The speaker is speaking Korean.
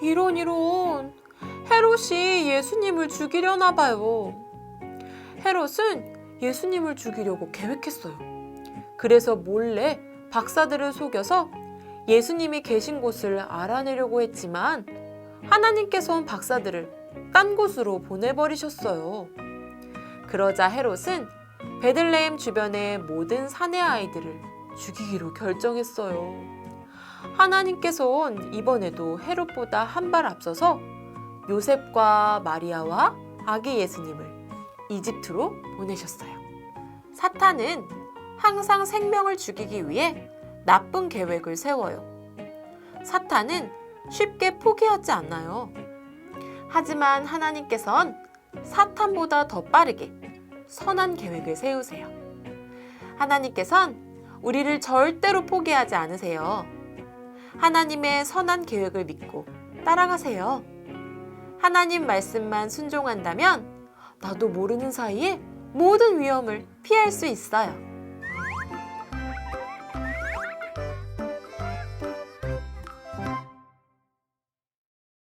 이런 이런 헤롯이 예수님을 죽이려나 봐요. 헤롯은 예수님을 죽이려고 계획했어요. 그래서 몰래 박사들을 속여서 예수님이 계신 곳을 알아내려고 했지만 하나님께서는 박사들을 딴 곳으로 보내버리셨어요. 그러자 헤롯은 베들레헴 주변의 모든 사내 아이들을 죽이기로 결정했어요. 하나님께서는 이번에도 헤롯보다 한 발 앞서서 요셉과 마리아와 아기 예수님을 이집트로 보내셨어요. 사탄은 항상 생명을 죽이기 위해 나쁜 계획을 세워요. 사탄은 쉽게 포기하지 않아요. 하지만 하나님께선 사탄보다 더 빠르게 선한 계획을 세우세요. 하나님께선 우리를 절대로 포기하지 않으세요. 하나님의 선한 계획을 믿고 따라가세요. 하나님 말씀만 순종한다면 나도 모르는 사이에 모든 위험을 피할 수 있어요.